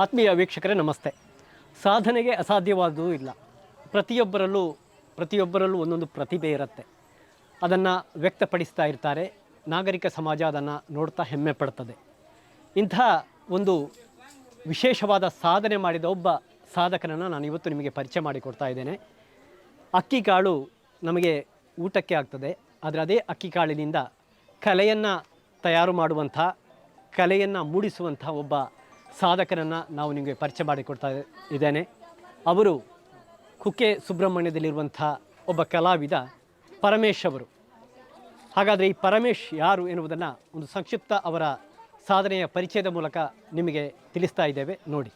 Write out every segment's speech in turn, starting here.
ಆತ್ಮೀಯ ವೀಕ್ಷಕರೇ, ನಮಸ್ತೆ. ಸಾಧನೆಗೆ ಅಸಾಧ್ಯವಾದೂ ಇಲ್ಲ. ಪ್ರತಿಯೊಬ್ಬರಲ್ಲೂ ಪ್ರತಿಯೊಬ್ಬರಲ್ಲೂ ಒಂದೊಂದು ಪ್ರತಿಭೆ ಇರುತ್ತೆ. ಅದನ್ನು ವ್ಯಕ್ತಪಡಿಸ್ತಾ ಇರ್ತಾರೆ. ನಾಗರಿಕ ಸಮಾಜ ಅದನ್ನು ನೋಡ್ತಾ ಹೆಮ್ಮೆ ಪಡ್ತದೆ. ಇಂಥ ಒಂದು ವಿಶೇಷವಾದ ಸಾಧನೆ ಮಾಡಿದ ಒಬ್ಬ ಸಾಧಕನನ್ನು ನಾನು ಇವತ್ತು ನಿಮಗೆ ಪರಿಚಯ ಮಾಡಿಕೊಡ್ತಾ ಇದ್ದೇನೆ. ಅಕ್ಕಿ ಕಾಳು ನಮಗೆ ಊಟಕ್ಕೆ ಆಗ್ತದೆ. ಆದರೆ ಅದೇ ಅಕ್ಕಿ ಕಾಳಿನಿಂದ ಕಲೆಯನ್ನು ತಯಾರು ಮಾಡುವಂಥ, ಕಲೆಯನ್ನು ಮೂಡಿಸುವಂಥ ಒಬ್ಬ ಸಾಧಕನನ್ನು ನಾವು ನಿಮಗೆ ಪರಿಚಯ ಮಾಡಿಕೊಡ್ತಾ ಇದ್ದೇನೆ. ಅವರು ಕುಕ್ಕೆ ಸುಬ್ರಹ್ಮಣ್ಯದಲ್ಲಿರುವಂಥ ಒಬ್ಬ ಕಲಾವಿದ ಪರಮೇಶ್ ಅವರು. ಹಾಗಾದರೆ ಈ ಪರಮೇಶ್ ಯಾರು ಎನ್ನುವುದನ್ನು ಒಂದು ಸಂಕ್ಷಿಪ್ತ ಅವರ ಸಾಧನೆಯ ಪರಿಚಯದ ಮೂಲಕ ನಿಮಗೆ ತಿಳಿಸ್ತಾ ಇದ್ದೇವೆ. ನೋಡಿ.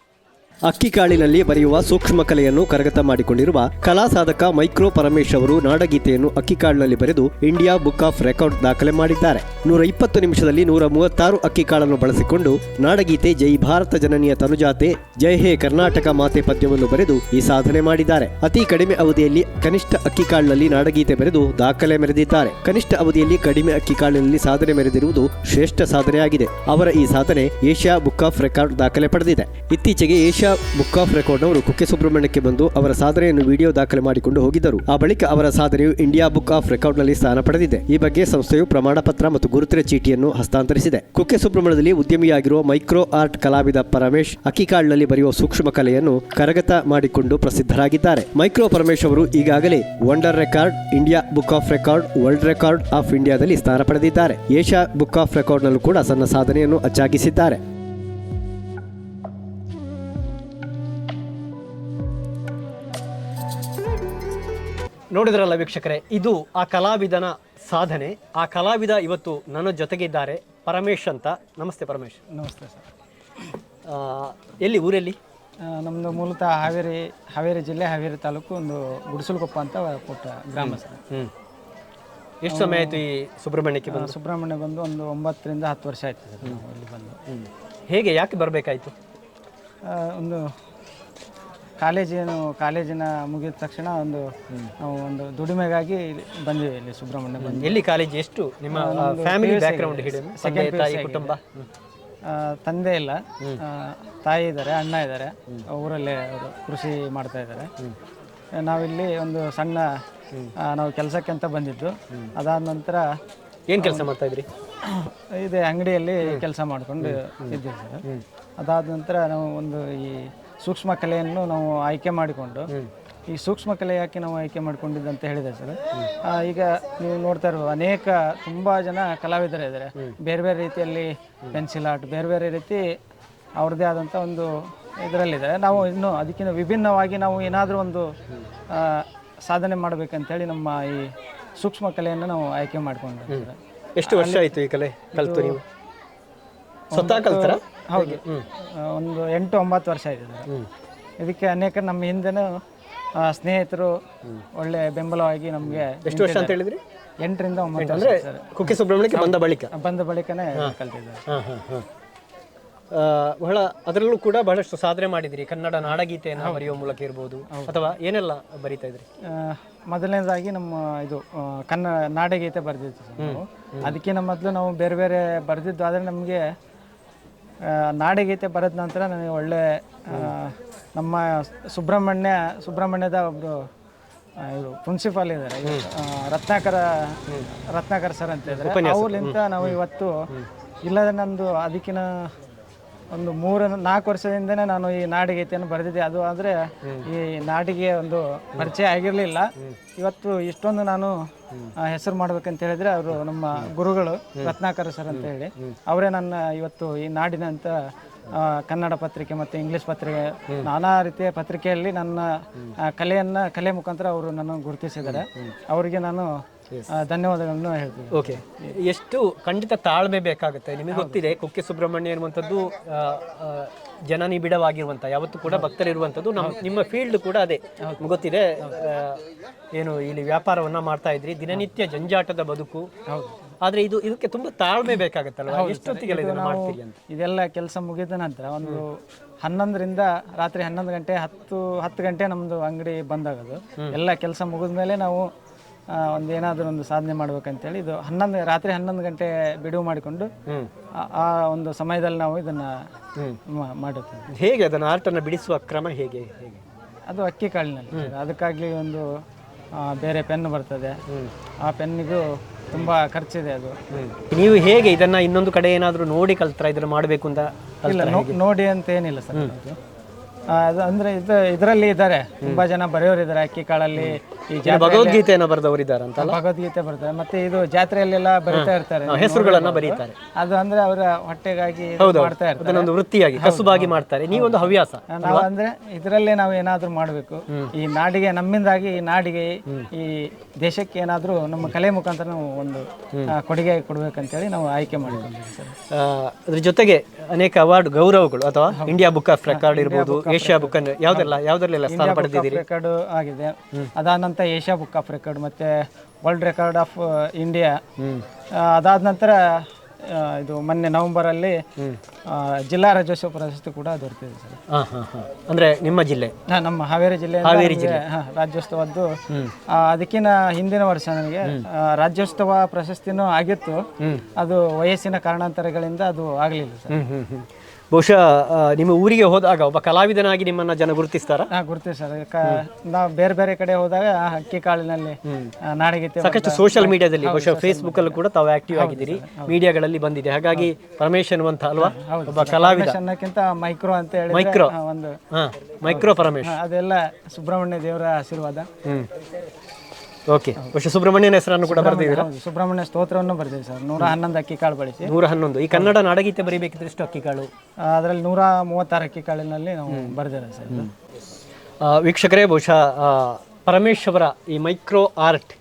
ಅಕ್ಕಿ ಕಾಳಿನಲ್ಲಿ ಬರೆಯುವ ಸೂಕ್ಷ್ಮ ಕಲೆಯನ್ನು ಕರಗತ ಮಾಡಿಕೊಂಡಿರುವ ಕಲಾ ಸಾಧಕ ಮೈಕ್ರೋ ಪರಮೇಶ್ ಅವರು ನಾಡಗೀತೆಯನ್ನು ಅಕ್ಕಿ ಕಾಳಿನಲ್ಲಿ ಬರೆದು ಇಂಡಿಯಾ ಬುಕ್ ಆಫ್ ರೆಕಾರ್ಡ್ ದಾಖಲೆ ಮಾಡಿದ್ದಾರೆ. ನೂರ ಇಪ್ಪತ್ತು ನಿಮಿಷದಲ್ಲಿ ನೂರ ಮೂವತ್ತಾರು ಅಕ್ಕಿ ಕಾಳನ್ನು ಬಳಸಿಕೊಂಡು ನಾಡಗೀತೆ ಜೈ ಭಾರತ ಜನನಿಯ ತನುಜಾತೆ, ಜೈ ಹೇ ಕರ್ನಾಟಕ ಮಾತೆ ಪದ್ಯವನ್ನು ಬರೆದು ಈ ಸಾಧನೆ ಮಾಡಿದ್ದಾರೆ. ಅತಿ ಕಡಿಮೆ ಅವಧಿಯಲ್ಲಿ ಕನಿಷ್ಠ ಅಕ್ಕಿ ಕಾಳಿನಲ್ಲಿ ನಾಡಗೀತೆ ಬರೆದು ದಾಖಲೆ ಮೆರೆದಿದ್ದಾರೆ. ಕನಿಷ್ಠ ಅವಧಿಯಲ್ಲಿ ಕಡಿಮೆ ಅಕ್ಕಿ ಕಾಳಿನಲ್ಲಿ ಸಾಧನೆ ಮೆರೆದಿರುವುದು ಶ್ರೇಷ್ಠ ಸಾಧನೆಯಾಗಿದೆ. ಅವರ ಈ ಸಾಧನೆ ಏಷ್ಯಾ ಬುಕ್ ಆಫ್ ರೆಕಾರ್ಡ್ ದಾಖಲೆ ಪಡೆದಿದೆ. ಇತ್ತೀಚೆಗೆ ಏಷ್ಯಾ ಬುಕ್ ಆಫ್ ರೆಕಾರ್ಡ್ ರೆಕಾರ್ಡ್ನವರು ಕುಕ್ಕೆ ಸುಬ್ರಹ್ಮಣ್ಯಕ್ಕೆ ಬಂದು ಅವರ ಸಾಧನೆಯನ್ನು ವಿಡಿಯೋ ದಾಖಲೆ ಮಾಡಿಕೊಂಡು ಹೋಗಿದ್ದರು. ಆ ಬಳಿಕ ಅವರ ಸಾಧನೆಯು ಇಂಡಿಯಾ ಬುಕ್ ಆಫ್ ರೆಕಾರ್ಡ್ನಲ್ಲಿ ಸ್ಥಾನ ಪಡೆದಿದೆ. ಈ ಬಗ್ಗೆ ಸಂಸ್ಥೆಯು ಪ್ರಮಾಣ ಪತ್ರ ಮತ್ತು ಗುರುತಿನ ಚೀಟಿಯನ್ನು ಹಸ್ತಾಂತರಿಸಿದೆ. ಕುಕ್ಕೆ ಸುಬ್ರಹ್ಮಣ್ಯದಲ್ಲಿ ಉದ್ಯಮಿಯಾಗಿರುವ ಮೈಕ್ರೋ ಆರ್ಟ್ ಕಲಾವಿದ ಪರಮೇಶ್ ಅಕ್ಕಿಕಾಳಿನಲ್ಲಿ ಬರೆಯುವ ಸೂಕ್ಷ್ಮ ಕಲೆಯನ್ನು ಕರಗತ ಮಾಡಿಕೊಂಡು ಪ್ರಸಿದ್ಧರಾಗಿದ್ದಾರೆ. ಮೈಕ್ರೋ ಪರಮೇಶ್ ಅವರು ಈಗಾಗಲೇ wonder record India book of record world record of ಇಂಡಿಯಾದಲ್ಲಿ ಸ್ಥಾನ ಪಡೆದಿದ್ದಾರೆ. ಏಷ್ಯಾ ಬುಕ್ ಆಫ್ ರೆಕಾರ್ಡ್ನಲ್ಲೂ ಕೂಡ ಸಣ್ಣ ಸಾಧನೆಯನ್ನು ಅಚ್ಚಾಗಿಸಿದ್ದಾರೆ. ನೋಡಿದ್ರಲ್ಲ ವೀಕ್ಷಕರೇ ಇದು ಆ ಕಲಾವಿದನ ಸಾಧನೆ. ಆ ಕಲಾವಿದ ಇವತ್ತು ನನ್ನ ಜೊತೆಗಿದ್ದಾರೆ. ಪರಮೇಶ್ ಅಂತ. ನಮಸ್ತೆ ಪರಮೇಶ್. ನಮಸ್ತೆ ಸರ್. ಆ, ಎಲ್ಲಿ ಊರಲ್ಲಿ? ನಮ್ಮದು ಮೂಲತಃ ಹಾವೇರಿ ಹಾವೇರಿ ಜಿಲ್ಲೆ ಹಾವೇರಿ ತಾಲೂಕು ಒಂದು ಗುಡಿಸಲುಕೊಪ್ಪ ಅಂತ ಕೊಟ್ಟ ಗ್ರಾಮ ಸರ್. ಹ್ಞೂ ಎಷ್ಟು ಸಮಯ ಆಯಿತು ಈ ಸುಬ್ರಹ್ಮಣ್ಯಕ್ಕೆ ಬಂದು? ಸುಬ್ರಹ್ಮಣ್ಯ ಬಂದು ಒಂದು ಒಂಬತ್ತರಿಂದ ಹತ್ತು ವರ್ಷ ಆಯ್ತು ಸರ್ ನಾವು ಇಲ್ಲಿ ಬಂದು. ಹೇಗೆ ಯಾಕೆ ಬರಬೇಕಾಯ್ತು? ಆ, ಒಂದು ಕಾಲೇಜೇನು ಕಾಲೇಜಿನ ಮುಗಿದ ತಕ್ಷಣ ಒಂದು ನಾವು ಒಂದು ದುಡಿಮೆಗಾಗಿ ಇಲ್ಲಿ ಬಂದಿವಿ ಇಲ್ಲಿ ಸುಬ್ರಹ್ಮಣ್ಯ ಬಂದು. ಎಲ್ಲಿ ಕಾಲೇಜ್ ಎಷ್ಟು? ನಿಮ್ಮ ಫ್ಯಾಮಿಲಿ ಬ್ಯಾಕ್ಗ್ರೌಂಡ್ ಹೇಳಿ ತಂದೆ ತಾಯಿ ಕುಟುಂಬ? ಆ, ತಂದೆ ಇಲ್ಲ. ಆ, ತಾಯಿ ಇದ್ದಾರೆ ಅಣ್ಣ ಇದ್ದಾರೆ. ಊರಲ್ಲೇ ಅವರು ಕೃಷಿ ಮಾಡ್ತಾ ಇದ್ದಾರೆ. ನಾವಿಲ್ಲಿ ಒಂದು ಸಣ್ಣ ಆ, ನಾವು ಕೆಲಸಕ್ಕೆ ಅಂತ ಬಂದಿದ್ದು. ಅದಾದ ನಂತರ ಏನು ಕೆಲಸ ಮಾಡ್ತಾ ಇದ್ರಿ? ಇದೆ ಅಂಗಡಿಯಲ್ಲಿ ಕೆಲಸ ಮಾಡ್ಕೊಂಡು ಇದ್ದೀವಿ ಸರ್. ಅದಾದ ನಂತರ ನಾವು ಒಂದು ಈ ಸೂಕ್ಷ್ಮ ಕಲೆಯನ್ನು ನಾವು ಆಯ್ಕೆ ಮಾಡಿಕೊಂಡು ಈ ಸೂಕ್ಷ್ಮ ಕಲೆ ಯಾಕೆ ನಾವು ಆಯ್ಕೆ ಮಾಡಿಕೊಂಡಿದ್ದಂತ ಅಂತ ಹೇಳಿದೆ ಸರ್. ಈಗ ನೀವು ನೋಡ್ತಾ ಇರುವ ಅನೇಕ ತುಂಬ ಜನ ಕಲಾವಿದರಿದ್ದಾರೆ ಬೇರೆ ಬೇರೆ ರೀತಿಯಲ್ಲಿ ಪೆನ್ಸಿಲ್ ಆರ್ಟ್ ಬೇರೆ ಬೇರೆ ರೀತಿ ಅವ್ರದ್ದೇ ಆದಂಥ ಒಂದು ಇದರಲ್ಲಿದ್ದಾರೆ. ನಾವು ಇನ್ನು ಅದಕ್ಕಿಂತ ವಿಭಿನ್ನವಾಗಿ ನಾವು ಏನಾದರೂ ಒಂದು ಸಾಧನೆ ಮಾಡಬೇಕಂತೇಳಿ ನಮ್ಮ ಈ ಸೂಕ್ಷ್ಮ ಕಲೆಯನ್ನು ನಾವು ಆಯ್ಕೆ ಮಾಡಿಕೊಂಡಿದ್ದೀವಿ ಎಷ್ಟು ವರ್ಷ ಆಯಿತು ಈ ಕಲೆ ಕಲಿತು ನೀವು? ಸ್ವತಃ ಕಲ್ತರ? ಹೌದು. ಒಂದು ಎಂಟು ಒಂಬತ್ತು ವರ್ಷ ಸರ್. ಇದಕ್ಕೆ ಅನೇಕ ನಮ್ಮ ಹಿಂದೆನೂ ಆ, ಸ್ನೇಹಿತರು ಒಳ್ಳೆ ಬೆಂಬಲವಾಗಿ ನಮಗೆ ಎಷ್ಟು ವರ್ಷ ಅಂತ ಹೇಳಿದ್ರಿ? ಎಂಟರಿಂದ ಒಂಬತ್ತು ಅಂದ್ರೆ ವರ್ಷ ಕುಕ್ಕೆ ಸುಬ್ರಹ್ಮಣ್ಯಕ್ಕೆ ಬಂದ ಬಳಿಕ. ಬಂದ ಬಳಿಕನೇ ಕಲ್ತಿದ್ದಾರೆ. ಹಾಂ ಹಾಂ ಹಾಂ. ಬಹಳ ಅದರಲ್ಲೂ ಕೂಡ ಬಹಳಷ್ಟು ಸಾಧನೆ ಮಾಡಿದಿರಿ. ಕನ್ನಡ ನಾಡಗೀತೆಯನ್ನು ಬರೆಯುವ ಮೂಲಕ ಇರ್ಬೋದು ಅಥವಾ ಏನೆಲ್ಲ ಬರೀತಾ ಇದ್ರಿ? ಆ, ಮೊದಲನೇದಾಗಿ ನಮ್ಮ ಇದು ಆ, ಕನ್ನಡ ನಾಡಗೀತೆ ಬರೆದಿತ್ತು ಅದಕ್ಕಿಂತ ಮೊದಲು ನಾವು ಬೇರೆ ಬೇರೆ ಬರೆದಿದ್ದು ಆದರೆ ನಮಗೆ ನಾಡಗೀತೆ ಬರೆದ ನಂತರ ನನಗೆ ಒಳ್ಳೆ ನಮ್ಮ ಸುಬ್ರಹ್ಮಣ್ಯ ಸುಬ್ರಹ್ಮಣ್ಯದ ಒಬ್ಬರು ಇದು ಪ್ರಿನ್ಸಿಪಾಲ್ ಇದ್ದಾರೆ. ರತ್ನಾಕರ ರತ್ನಾಕರ್ ಸರ್ ಅಂತ ಇದ್ದಾರೆ. ಅವ್ರಿಂದ ನಾವು ಇವತ್ತು ಇಲ್ಲದ ನಂದು ಅದಕ್ಕಿನ ಒಂದು ಮೂರು ನಾಲ್ಕು ವರ್ಷದಿಂದನೇ ನಾನು ಈ ನಾಡಿಗೀತೆಯನ್ನು ಬರೆದಿದ್ದೆ. ಅದು ಆದರೆ ಈ ನಾಡಿಗೆ ಒಂದು ಪರಿಚಯ ಆಗಿರಲಿಲ್ಲ. ಇವತ್ತು ಇಷ್ಟೊಂದು ನಾನು ಹೆಸರು ಮಾಡ್ಬೇಕಂತ ಹೇಳಿದ್ರೆ ಅವರು ನಮ್ಮ ಗುರುಗಳು ರತ್ನಾಕರ ಸರ್ ಅಂತ ಹೇಳಿ. ಅವರೇ ನನ್ನ ಇವತ್ತು ಈ ನಾಡಿನಂತ ಕನ್ನಡ ಪತ್ರಿಕೆ ಮತ್ತು ಇಂಗ್ಲಿಷ್ ಪತ್ರಿಕೆ ನಾನಾ ರೀತಿಯ ಪತ್ರಿಕೆಯಲ್ಲಿ ನನ್ನ ಕಲೆಯನ್ನ ಕಲೆ ಮುಖಾಂತರ ಅವರು ನನ್ನ ಗುರುತಿಸಿದ್ದಾರೆ. ಅವರಿಗೆ ನಾನು ಧನ್ಯವಾದಗಳನ್ನು ಹೇಳ್ತೀನಿ. ಓಕೆ ಎಷ್ಟು ಖಂಡಿತ ತಾಳ್ಮೆ ಬೇಕಾಗುತ್ತೆ? ನಿಮಗೆ ಗೊತ್ತಿದೆ ಕುಕ್ಕೆ ಸುಬ್ರಹ್ಮಣ್ಯ ಇರುವಂಥದ್ದು ಜನ ನಿಬಿಡವಾಗಿರುವಂಥ ಯಾವತ್ತೂ ಕೂಡ ಭಕ್ತರಿರುವಂಥದ್ದು ನಮ್ಮ ನಿಮ್ಮ ಫೀಲ್ಡ್ ಕೂಡ ಅದೇ. ಗೊತ್ತಿದೆ ಏನು ಇಲ್ಲಿ ವ್ಯಾಪಾರವನ್ನ ಮಾಡ್ತಾ ಇದ್ರಿ. ದಿನನಿತ್ಯ ಜಂಜಾಟದ ಬದುಕು. ಆದ್ರೆ ಇದು ಇದಕ್ಕೆ ತುಂಬಾ ತಾಳ್ಮೆ ಬೇಕಾಗುತ್ತಲ್ಲ ಎಷ್ಟೊತ್ತಿಗೆಲ್ಲ ಇದನ್ನ ಮಾಡ್ತೀರಿ ಅಂತ? ಇದೆಲ್ಲ ಕೆಲಸ ಮುಗಿದ ನಂತರ ಒಂದು ಹನ್ನೊಂದರಿಂದ ರಾತ್ರಿ ಹನ್ನೊಂದು ಗಂಟೆ ಹತ್ತು ಹತ್ತು ಗಂಟೆ ನಮ್ದು ಅಂಗಡಿ ಬಂದಾಗೋದು. ಎಲ್ಲ ಕೆಲಸ ಮುಗಿದ ಮೇಲೆ ನಾವು ಒಂದು ಏನಾದರೂ ಒಂದು ಸಾಧನೆ ಮಾಡ್ಬೇಕಂತೇಳಿ ಇದು ಹನ್ನೊಂದು ರಾತ್ರಿ ಹನ್ನೊಂದು ಗಂಟೆ ಬಿಡುವು ಮಾಡಿಕೊಂಡು ಆ- ಆ ಒಂದು ಸಮಯದಲ್ಲಿ ನಾವು ಇದನ್ನ ಮಾಡುತ್ತೇವೆ. ಹೇಗೆ ಅದನ್ನು ಆರ್ಟನ್ನು ಬಿಡಿಸುವ ಕ್ರಮ ಹೇಗೆ ಹೇಗೆ? ಅದು ಅಕ್ಕಿ ಕಾಳಿನಲ್ಲಿ ಅದಕ್ಕಾಗಲಿ ಅದಕ್ಕಾಗಿ ಒಂದು ಆ, ಬೇರೆ ಪೆನ್ ಬರ್ತದೆ. ಆ ಪೆನ್ನಿಗೂ ತುಂಬ ಖರ್ಚಿದೆ ಅದು. ನೀವು ಹೇಗೆ ಇದನ್ನ ಇನ್ನೊಂದು ಕಡೆ ಏನಾದರೂ ನೋಡಿ ಕಲ್ತರ ಇದನ್ನು ಮಾಡಬೇಕು ಅಂತ ನೋಡಿ ಅಂತ ಏನಿಲ್ಲ ಸರ್ ಅದು ಅಂದ್ರೆ ಇದು ಇದರಲ್ಲಿ ಇದ್ದಾರೆ. ತುಂಬಾ ಜನ ಬರೆಯೋರು ಇದ್ದಾರೆ ಅಕ್ಕಿ ಕಾಳಲ್ಲಿ ಈ ಭಗವದ್ಗೀತೆಯನ್ನು ಬರೆದವರಿದ್ದಾರೆ ಅಂತ ಭಗವದ್ಗೀತೆ ಬರ್ತಾರೆ ಮತ್ತೆ ಇದು ಜಾತ್ರೆಯಲ್ಲೆಲ್ಲ ಬರಿತಾ ಇರ್ತಾರೆ. ಹೆಸರುಗಳನ್ನ ಬರೀತಾರೆ. ಅದು ಅಂದ್ರೆ ಅವರ ಹೊಟ್ಟೆಗಾಗಿ ಇದು ಮಾಡ್ತಾ ಇರ್ತಾರೆ. ಅದನ್ನೊಂದು ವೃತ್ತಿಯಾಗಿ ಕಸುಬಾಗಿ ಮಾಡ್ತಾರೆ. ನೀವೊಂದು ಹವ್ಯಾಸ ನಾವು ಅಂದ್ರೆ ಇದರಲ್ಲಿ ನಾವು ಏನಾದ್ರೂ ಮಾಡಬೇಕು. ಈ ನಾಡಿಗೆ ನಮ್ಮಿಂದಾಗಿ ಈ ನಾಡಿಗೆ ಈ ದೇಶಕ್ಕೆ ಏನಾದ್ರೂ ನಮ್ಮ ಕಲೆ ಮುಖಾಂತರ ನಾವು ಒಂದು ಆ, ಕೊಡುಗೆ ಕೊಡ್ಬೇಕಂತೇಳಿ ನಾವು ಆಯ್ಕೆ ಸರ್. ಆ, ಅದ್ರ ಜೊತೆಗೆ ಅನೇಕ ಅವಾರ್ಡ್ ಗೌರವಗಳು ಅಥವಾ ಇಂಡಿಯಾ ಬುಕ್ ಆಫ್ ರೆಕಾರ್ಡ್ ಇರ್ಬೋದು ಏಷ್ಯಾ ಬುಕ್ ಅನ್ನು ಯಾವ್ದೆಲ್ಲ ಯಾವ್ದ್ರಲ್ಲೆಲ್ಲ ಸ್ಥಾನ ಪಡೆದಿದ್ದೀರಿ? ರೆಕಾರ್ಡ್ ಆಗಿದೆ. ಅದಾದ ನಂತರ ಏಷ್ಯಾ ಬುಕ್ ಆಫ್ ರೆಕಾರ್ಡ್ ಮತ್ತೆ ವರ್ಲ್ಡ್ ರೆಕಾರ್ಡ್ ಆಫ್ ಇಂಡಿಯಾ ಅದಾದ ನಂತರ ಇದು ಮೊನ್ನೆ ನವೆಂಬರ್ ಅಲ್ಲಿ ಜಿಲ್ಲಾ ರಾಜ್ಯೋತ್ಸವ ಪ್ರಶಸ್ತಿ ಕೂಡ ದೊರೆತಿದೆ ಸರ್. ಅಂದ್ರೆ ನಿಮ್ಮ ಜಿಲ್ಲೆ? ಹಾ, ನಮ್ಮ ಹಾವೇರಿ ಜಿಲ್ಲೆ ಹಾವೇರಿ ಜಿಲ್ಲೆ. ರಾಜ್ಯೋತ್ಸವದ್ದು. ಆ, ಅದಕ್ಕಿಂತ ಹಿಂದಿನ ವರ್ಷ ನನಗೆ ಆ, ರಾಜ್ಯೋತ್ಸವ ಪ್ರಶಸ್ತಿನೂ ಆಗಿತ್ತು. ಅದು ವಯಸ್ಸಿನ ಕಾರಣಾಂತರಗಳಿಂದ ಅದು ಆಗಲಿಲ್ಲ ಸರ್. ಹ್ಮ್ ಹ್ಮ್ ಹ್ಮ್. ಬಹುಶಃ ನಿಮ್ಮ ಊರಿಗೆ ಹೋದಾಗ ಒಬ್ಬ ಕಲಾವಿದನಾಗಿ ನಿಮ್ಮನ್ನ ಜನ ಗುರುತಿಸ್ತಾರ? ಹಾ ಗುರ್ತೀವಿ ಸರ್ ನಾವು ಬೇರೆ ಬೇರೆ ಕಡೆ ಹೋದಾಗ ಆ ಅಕ್ಕಿ ಕಾಳಿನಲ್ಲಿ ನಾಡಿಗೆ ಸಾಕಷ್ಟು ಸೋಷಿಯಲ್ ಮೀಡಿಯಾದಲ್ಲಿ ಬಹುಶಃ ಫೇಸ್ಬುಕ್ ಅಲ್ಲಿ ಕೂಡ ತಾವು ಆಕ್ಟಿವ್ ಆಗಿದ್ದೀರಿ. ಮೀಡಿಯಾಗಳಲ್ಲಿ ಬಂದಿದೆ. ಹಾಗಾಗಿ ಪರಮೇಶ್ ಅನ್ನುವಂತ ಅಲ್ವಾ? ಒಬ್ಬ ಕಲಾವಿದ. ಅನ್ನಕ್ಕಿಂತ ಮೈಕ್ರೋ ಅಂತ ಹೇಳಿ ಮೈಕ್ರೋ. ಒಂದು ಹಾ ಮೈಕ್ರೋ ಪರಮೇಶ್. ಅದೆಲ್ಲ ಸುಬ್ರಹ್ಮಣ್ಯ ದೇವರ ಆಶೀರ್ವಾದ. ಹ್ಮ್. ಓಕೆ ಬಹುಶಃ ಸುಬ್ರಹ್ಮಣ್ಯನ ಹೆಸರನ್ನು ಕೂಡ ಬರೆದಿದ್ದೀರಾ? ಹೌದು ಸುಬ್ರಹ್ಮಣ್ಯ ಸ್ತೋತ್ರವನ್ನು ಬರ್ತೀವಿ ಸರ್. ನೂರ ಹನ್ನೊಂದು ಅಕ್ಕಿ ಕಾಳು ಬಳಸಿ ನೂರ ಹನ್ನೊಂದು. ಈ ಕನ್ನಡ ನಾಡಗೀತೆ ಬರೀಬೇಕಿದ್ರೆ ಎಷ್ಟು ಅಕ್ಕಿ ಕಾಳು ಅದರಲ್ಲಿ ನೂರ ಮೂವತ್ತಾರು ಅಕ್ಕಿ ಕಾಳಿನಲ್ಲಿ ನಾವು ಬರ್ದಿದೆ ಸರ್ ಇದು. ಆ, ವೀಕ್ಷಕರೇ ಬಹುಶಃ ಆ, ಪರಮೇಶ್ ಅವರ ಈ ಮೈಕ್ರೋ ಆರ್ಟ್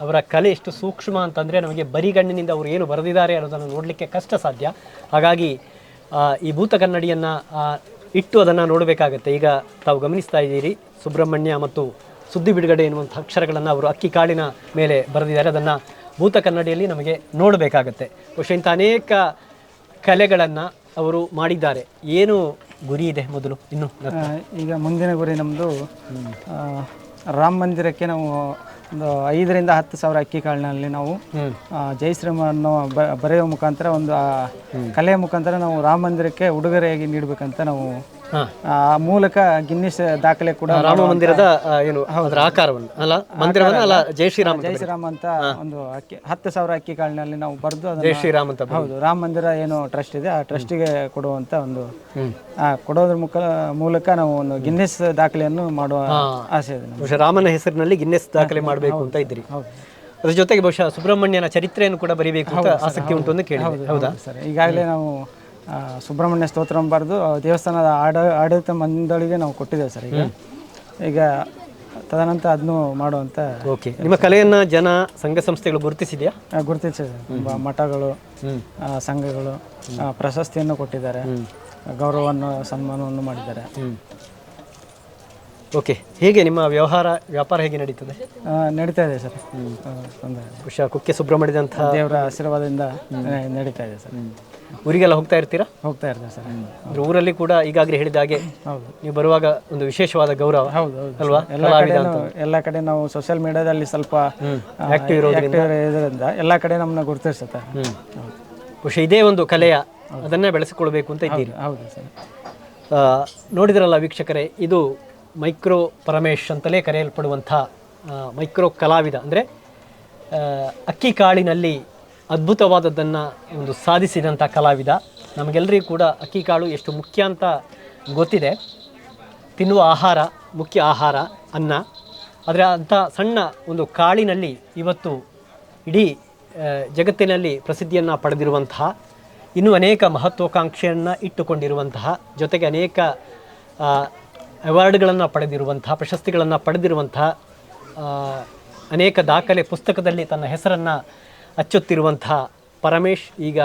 ಅವರ ಕಲೆ ಎಷ್ಟು ಸೂಕ್ಷ್ಮ ಅಂತಂದರೆ ನಮಗೆ ಬರಿಗಣ್ಣಿನಿಂದ ಅವರು ಏನು ಬರೆದಿದ್ದಾರೆ ಅನ್ನೋದನ್ನು ನೋಡಲಿಕ್ಕೆ ಕಷ್ಟ ಸಾಧ್ಯ ಹಾಗಾಗಿ ಆ, ಈ ಭೂತ ಕನ್ನಡಿಯನ್ನು ಇಟ್ಟು ಅದನ್ನು ನೋಡಬೇಕಾಗತ್ತೆ. ಈಗ ತಾವು ಗಮನಿಸ್ತಾ ಇದ್ದೀರಿ ಸುಬ್ರಹ್ಮಣ್ಯ ಮತ್ತು ಸುದ್ದಿ ಬಿಡುಗಡೆ ಎನ್ನುವಂಥ ಅಕ್ಷರಗಳನ್ನು ಅವರು ಅಕ್ಕಿ ಕಾಳಿನ ಮೇಲೆ ಬರೆದಿದ್ದಾರೆ. ಅದನ್ನು ಭೂತ ಕನ್ನಡಿಯಲ್ಲಿ ನಮಗೆ ನೋಡಬೇಕಾಗತ್ತೆ. ಬಹುಶಃ ಇಂಥ ಅನೇಕ ಕಲೆಗಳನ್ನು ಅವರು ಮಾಡಿದ್ದಾರೆ. ಏನು ಗುರಿ ಇದೆ ಮೊದಲು? ಇನ್ನು ಈಗ ಮುಂದಿನ ಗುರಿ ನಮ್ಮದು ರಾಮ ಮಂದಿರಕ್ಕೆ ನಾವು ಒಂದು ಐದರಿಂದ ಹತ್ತು ಸಾವಿರ ಅಕ್ಕಿ ಕಾಳಿನಲ್ಲಿ ನಾವು ಹ್ಮ್. ಆ, ಜೈ ಶ್ರೀರಾಮ ಅನ್ನೋ ಬ- ಬರೆಯೋ ಮುಖಾಂತರ ಒಂದು ಕಲೆಯ ಮುಖಾಂತರ ನಾವು ರಾಮ ಮಂದಿರಕ್ಕೆ ಉಡುಗೊರೆಯಾಗಿ ನೀಡಬೇಕಂತ ನಾವು ಆ ಮೂಲಕ ಗಿನ್ನಿಸ್ ದಾಖಲೆ ಕೂಡ ರಾಮ ಮಂದಿರದ ಏನು ಅದರ ಆಕಾರವನ್ನು ಅಲ್ಲ ಮಂದಿರವನ್ನ ಅಲ್ಲ ಜೈ ಶ್ರೀರಾಮ್ ಜೈ ಶ್ರೀರಾಮ್ ಅಂತ ಒಂದು ಅಕ್ಕಿ ಹತ್ತು ಸಾವಿರ ಅಕ್ಕಿ ಕಾಳಿನಲ್ಲಿ ನಾವು ಬರೆದು ಜೈ ಶ್ರೀರಾಮ್ ಅಂತ ಹೌದು ರಾಮ ಮಂದಿರ ಏನು ಟ್ರಸ್ಟ್ ಇದೆ ಆ ಟ್ರಸ್ಟಿಗೆ ಕೊಡುವಂತ ಒಂದು ಆ, ಕೊಡೋದ್ರ ಮುಖ ಮೂಲಕ ನಾವು ಒಂದು ಗಿನ್ನಿಸ್ ದಾಖಲೆಯನ್ನು ಮಾಡುವ ಆಸೆ ಇದೆ. ರಾಮನ ಹೆಸರಿನಲ್ಲಿ ಗಿನ್ನಿಸ್ ದಾಖಲೆ ಮಾಡಬೇಕು ಅಂತ ಇದ್ರಿ ಹೌದು. ಅದ್ರ ಜೊತೆಗೆ ಬಹುಶಃ ಸುಬ್ರಹ್ಮಣ್ಯನ ಚರಿತ್ರೆಯನ್ನು ಕೂಡ ಬರೀಬೇಕು ಅಂತ ಆಸಕ್ತಿ ಉಂಟು ಅಂತ ಕೇಳಿ ಹೌದಾ ಸರ್. ಈಗಾಗಲೇ ನಾವು ಸುಬ್ರಹ್ಮಣ್ಯ ಸ್ತೋತ್ರ ಬರೆದು ದೇವಸ್ಥಾನದ ಆಡ ಆಡಳಿತ ಮಂಡಳಿಗೆ ನಾವು ಕೊಟ್ಟಿದ್ದೇವೆ ಸರ್ ಈಗ. ಈಗ ತದನಂತರ ಅದನ್ನು ಮಾಡುವಂತ ಓಕೆ. ನಿಮ್ಮ ಕಲೆಯನ್ನ ಜನ ಸಂಘ ಸಂಸ್ಥೆಗಳು ಗುರುತಿಸಿದೆಯಾ? ಗುರುತಿಸಿದೆ ಸರ್. ಮಠಗಳು ಸಂಘಗಳು ಪ್ರಶಸ್ತಿಯನ್ನು ಕೊಟ್ಟಿದ್ದಾರೆ. ಗೌರವವನ್ನು ಸನ್ಮಾನವನ್ನು ಮಾಡಿದ್ದಾರೆ. ಓಕೆ ಹೇಗೆ ನಿಮ್ಮ ವ್ಯವಹಾರ ವ್ಯಾಪಾರ ಹೇಗೆ ನಡೀತದೆ? ಆ, ನಡೀತಾ ಇದೆ ಸರ್. ತೊಂದರೆ. ಕುಕ್ಕೆ ಸುಬ್ರಹ್ಮಣ್ಯದಂತಹ ದೇವರ ಆಶೀರ್ವಾದದಿಂದ ನ- ನಡೀತಾ ಇದೆ ಸರ್. ಊರಿಗೆಲ್ಲ ಹೋಗ್ತಾ ಇರ್ತೀರಾ? ಹೋಗ್ತಾ ಇರ್ತೀವಿ ಸರ್. ಅಂದ್ರೆ ಊರಲ್ಲಿ ಕೂಡ ಈಗಾಗಲೇ ಹೇಳಿದ ಹಾಗೆ ಹೌದು. ನೀವು ಬರುವಾಗ ಒಂದು ವಿಶೇಷವಾದ ಗೌರವ ಹೌದು ಹೌದು ಅಲ್ವಾ? ಎಲ್ಲ ಕಡೆ ಎಲ್ಲ ಕಡೆ ನಾವು ಸೋಷಿಯಲ್ ಮೀಡಿಯಾದಲ್ಲಿ ಸ್ವಲ್ಪ ಆಕ್ಟಿವ್ ಇರೋದ್ರಿಂದ. ಎಲ್ಲ ಕಡೆ ನಮ್ಮನ್ನ ಗುರುತಿಸುತ್ತೆ. ಖುಷಿ ಇದೇ ಒಂದು ಕಲೆಯ ಅದನ್ನೇ ಬೆಳೆಸಿಕೊಳ್ಬೇಕು ಅಂತ ಇದ್ದೀರಿ. ಹೌದು ಸರ್. ಆ, ನೋಡಿದ್ರಲ್ಲ ವೀಕ್ಷಕರೇ ಇದು ಮೈಕ್ರೋ ಪರಮೇಶ್ ಅಂತಲೇ ಕರೆಯಲ್ಪಡುವಂಥ ಮೈಕ್ರೋ ಕಲಾವಿದ. ಅಂದರೆ ಅಕ್ಕಿ ಕಾಳಿನಲ್ಲಿ ಅದ್ಭುತವಾದದ್ದನ್ನು ಒಂದು ಸಾಧಿಸಿದಂಥ ಕಲಾವಿದ. ನಮಗೆಲ್ಲರಿಗೂ ಕೂಡ ಅಕ್ಕಿ ಕಾಳು ಎಷ್ಟು ಮುಖ್ಯ ಅಂತ ಗೊತ್ತಿದೆ. ತಿನ್ನುವ ಆಹಾರ, ಮುಖ್ಯ ಆಹಾರ, ಅನ್ನ. ಆದರೆ ಅಂಥ ಸಣ್ಣ ಒಂದು ಕಾಳಿನಲ್ಲಿ ಇವತ್ತು ಇಡೀ ಜಗತ್ತಿನಲ್ಲಿ ಪ್ರಸಿದ್ಧಿಯನ್ನು ಪಡೆದಿರುವಂತಹ ಇನ್ನೂ ಅನೇಕ ಮಹತ್ವಾಕಾಂಕ್ಷೆಯನ್ನು ಇಟ್ಟುಕೊಂಡಿರುವಂತಹ, ಜೊತೆಗೆ ಅನೇಕ ಅವಾರ್ಡ್ಗಳನ್ನು ಪಡೆದಿರುವಂಥ, ಪ್ರಶಸ್ತಿಗಳನ್ನು ಪಡೆದಿರುವಂಥ ಅನೇಕ ದಾಖಲೆ ಪುಸ್ತಕದಲ್ಲಿ ತನ್ನ ಹೆಸರನ್ನು ಅಚ್ಚೊತ್ತಿರುವಂತಹ ಪರಮೇಶ್ ಈಗ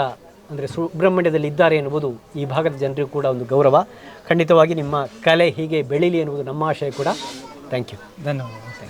ಅಂದರೆ ಸುಬ್ರಹ್ಮಣ್ಯದಲ್ಲಿ ಇದ್ದಾರೆ ಎನ್ನುವುದು ಈ ಭಾಗದ ಜನರಿಗೂ ಕೂಡ ಒಂದು ಗೌರವ. ಖಂಡಿತವಾಗಿ ನಿಮ್ಮ ಕಲೆ ಹೀಗೆ ಬೆಳೀಲಿ ಎನ್ನುವುದು ನಮ್ಮ ಆಶಯ ಕೂಡ. Thank you. ಧನ್ಯವಾದ